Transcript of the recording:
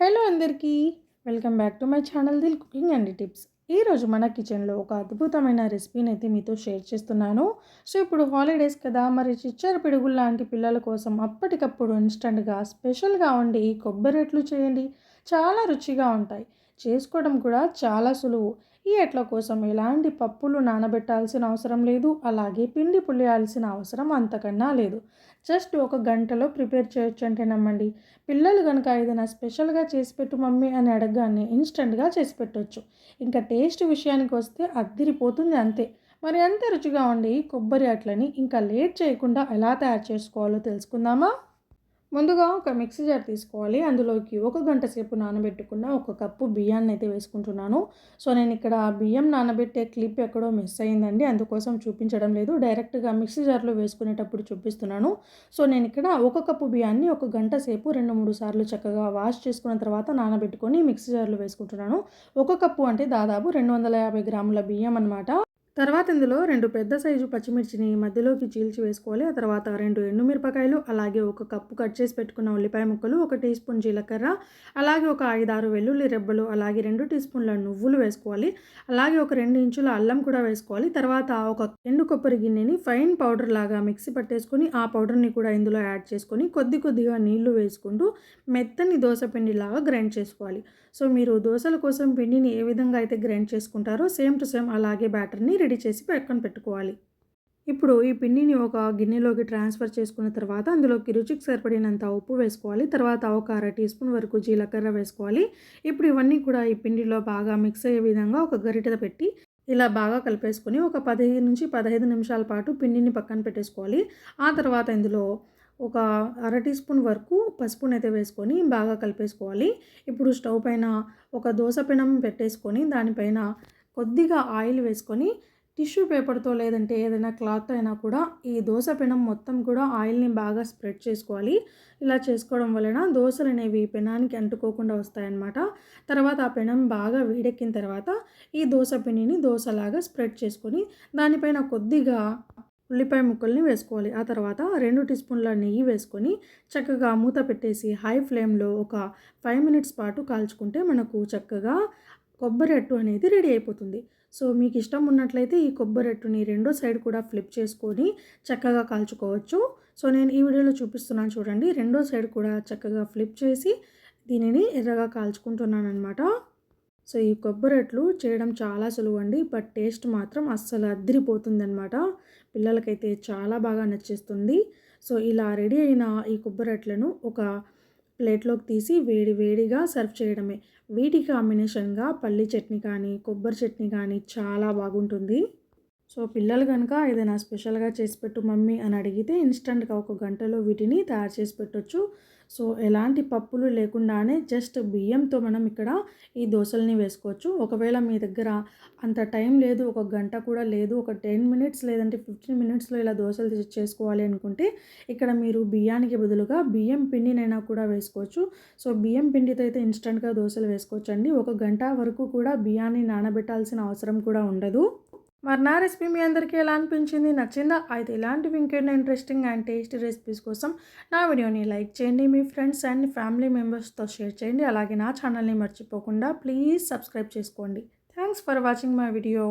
Hello అందరికీ welcome back to my channel Dil cooking and tips. ఈరోజు మన కిచెన్లో ఒక అద్భుతమైన రెసిపీని అయితే మీతో షేర్ చేస్తున్నాను. సో ఇప్పుడు హాలిడేస్ కదా మరి చిచ్చర పిడుగులు లాంటి పిల్లల కోసం అప్పటికప్పుడు ఇన్స్టంట్గా స్పెషల్గా ఉండి కొబ్బరెట్లు చేయండి. చాలా రుచిగా ఉంటాయి. చేసుకోవడం కూడా చాలా సులువు. ఈ ఎట్ల కోసం ఎలాంటి పప్పులు నానబెట్టాల్సిన అవసరం లేదు అలాగే పిండి పులియాల్సిన అవసరం అంతకన్నా లేదు. జస్ట్ ఒక గంటలో ప్రిపేర్ చేయొచ్చు అంటే నమ్మండి. పిల్లలు కనుక ఏదైనా స్పెషల్గా చేసి పెట్టు మమ్మీ అని అడగగానే ఇన్స్టెంట్గా చేసి పెట్టవచ్చు ఇంకా టేస్ట్ విషయానికి వస్తే అద్దిరిపోతుంది అంతే. మరి అంత రుచిగా ఉండి కొబ్బరి అట్లని ఇంకా లేట్ చేయకుండా ఎలా తయారు చేసుకోవాలో తెలుసుకుందామా? ముందుగా ఒక మిక్సీ జార్ తీసుకోవాలి. అందులోకి ఒక గంట సేపు నానబెట్టుకున్న ఒక కప్పు బియ్యాన్ని అయితే వేసుకుంటున్నాను. సో నేను ఇక్కడ బియ్యం నానబెట్టే క్లిప్ ఎక్కడో మిస్ అయిందండి. అందుకోసం చూపించడం లేదు. డైరెక్ట్గా మిక్సీ జార్లో వేసుకునేటప్పుడు చూపిస్తున్నాను. సో నేను ఇక్కడ ఒక కప్పు బియ్యాన్ని ఒక గంట సేపు రెండు మూడు సార్లు చక్కగా వాష్ చేసుకున్న తర్వాత నానబెట్టుకొని మిక్సీ జార్లో వేసుకుంటున్నాను. ఒక కప్పు అంటే దాదాపు రెండు వందల యాభై గ్రాముల బియ్యం అనమాట తర్వాత ఇందులో రెండు పెద్ద సైజు పచ్చిమిర్చిని మధ్యలోకి చీల్చి వేసుకోవాలి. ఆ తర్వాత రెండు ఎండుమిరపకాయలు అలాగే ఒక కప్పు కట్ చేసి పెట్టుకున్న ఉల్లిపాయ ముక్కలు ఒక టీ స్పూన్ జీలకర్ర అలాగే ఒక ఐదారు వెల్లుల్లి రెబ్బలు అలాగే రెండు టీ స్పూన్ల నువ్వులు వేసుకోవాలి. అలాగే ఒక రెండు ఇంచుల అల్లం కూడా వేసుకోవాలి. తర్వాత ఒక ఎండు కొబ్బరి గిన్నెని ఫైన్ పౌడర్ లాగా మిక్సీ పట్టేసుకొని ఆ పౌడర్ని కూడా ఇందులో యాడ్ చేసుకొని కొద్ది కొద్దిగా నీళ్ళు వేసుకుంటూ మెత్తని దోశ పిండిలాగా గ్రైండ్ చేసుకోవాలి. సో మీరు దోశల కోసం పిండిని ఏ విధంగా అయితే గ్రైండ్ చేసుకుంటారో సేమ్ టు సేమ్ అలాగే బ్యాటర్ని రెడీ చేసి పక్కన పెట్టుకోవాలి. ఇప్పుడు ఈ పిండిని ఒక గిన్నెలోకి ట్రాన్స్ఫర్ చేసుకున్న తర్వాత అందులోకి రుచికి సరిపడినంత ఉప్పు వేసుకోవాలి. తర్వాత ఒక అర టీ స్పూన్ వరకు జీలకర్ర వేసుకోవాలి. ఇప్పుడు ఇవన్నీ కూడా ఈ పిండిలో బాగా మిక్స్ అయ్యే విధంగా ఒక గరిటె పెట్టి ఇలా బాగా కలిపేసుకొని ఒక పదిహేను నుంచి పదహైదు నిమిషాల పాటు పిండిని పక్కన పెట్టేసుకోవాలి. ఆ తర్వాత ఇందులో ఒక అర టీ స్పూన్ వరకు పసుపుని అయితే వేసుకొని బాగా కలిపేసుకోవాలి. ఇప్పుడు స్టవ్ పైన ఒక దోశ పెనం పెట్టేసుకొని దానిపైన కొద్దిగా ఆయిల్ వేసుకొని టిష్యూ పేపర్తో లేదంటే ఏదైనా క్లాత్ అయినా కూడా ఈ దోశ పెనం మొత్తం కూడా ఆయిల్ని బాగా స్ప్రెడ్ చేసుకోవాలి. ఇలా చేసుకోవడం వలన దోశలు అనేవి పెనానికి అంటుకోకుండా వస్తాయన్నమాట. తర్వాత ఆ పెనం బాగా వేడెక్కిన తర్వాత ఈ దోశ పిండిని దోశలాగా స్ప్రెడ్ చేసుకొని దానిపైన కొద్దిగా ఉల్లిపాయ ముక్కల్ని వేసుకోవాలి. ఆ తర్వాత రెండు టీ స్పూన్ల నెయ్యి వేసుకొని చక్కగా మూత పెట్టేసి హై ఫ్లేమ్లో ఒక ఫైవ్ మినిట్స్ పాటు కాల్చుకుంటే మనకు చక్కగా కొబ్బరి అట్టు అనేది రెడీ అయిపోతుంది. సో మీకు ఇష్టం ఉన్నట్లయితే ఈ కొబ్బరి అట్టుని రెండో సైడ్ కూడా ఫ్లిప్ చేసుకొని చక్కగా కాల్చుకోవచ్చు. సో నేను ఈ వీడియోలో చూపిస్తున్నాను చూడండి. రెండో సైడ్ కూడా చక్కగా ఫ్లిప్ చేసి దీనిని ఎర్రగా కాల్చుకుంటున్నాను అనమాట సో ఈ కొబ్బరట్లు చేయడం చాలా సులువు అండి బట్ టేస్ట్ మాత్రం అస్సలు అద్దరిపోతుంది అనమాట పిల్లలకైతే చాలా బాగా నచ్చేస్తుంది. సో ఇలా రెడీ అయిన ఈ కొబ్బరట్లను ఒక ప్లేట్లోకి తీసి వేడి వేడిగా సర్వ్ చేయడమే. వీటి కాంబినేషన్గా పల్లి చట్నీ కానీ కొబ్బరి చట్నీ కానీ చాలా బాగుంటుంది. సో పిల్లలు కనుక ఏదైనా స్పెషల్గా చేసి పెట్టు మమ్మీ అని అడిగితే ఇన్స్టంట్గా ఒక గంటలో వీటిని తయారు చేసి పెట్టొచ్చు. సో ఎలాంటి పప్పులు లేకుండానే జస్ట్ బియ్యంతో మనం ఇక్కడ ఈ దోశల్ని వేసుకోవచ్చు. ఒకవేళ మీ దగ్గర అంత టైం లేదు ఒక గంట కూడా లేదు ఒక టెన్ మినిట్స్ లేదంటే ఫిఫ్టీన్ మినిట్స్లో ఇలా దోశలు చేసుకోవాలి అనుకుంటే ఇక్కడ మీరు బియ్యానికి బదులుగా బియ్యం పిండినైనా కూడా వేసుకోవచ్చు. సో బియ్యం పిండితో అయితే ఇన్స్టంట్గా దోశలు వేసుకోవచ్చు అండి ఒక గంట వరకు కూడా బియ్యాన్ని నానబెట్టాల్సిన అవసరం కూడా ఉండదు. మరి నా రెసిపీ మీ అందరికీ ఎలా అనిపించింది? నచ్చిందా? అయితే ఇలాంటివి ఇంకేమైనా ఇంట్రెస్టింగ్ అండ్ టేస్టీ రెసిపీస్ కోసం నా వీడియోని లైక్ చేయండి. మీ ఫ్రెండ్స్ అండ్ ఫ్యామిలీ మెంబర్స్తో షేర్ చేయండి. అలాగే నా ఛానల్ని మర్చిపోకుండా ప్లీజ్ సబ్స్క్రైబ్ చేసుకోండి. Thanks for watching my video.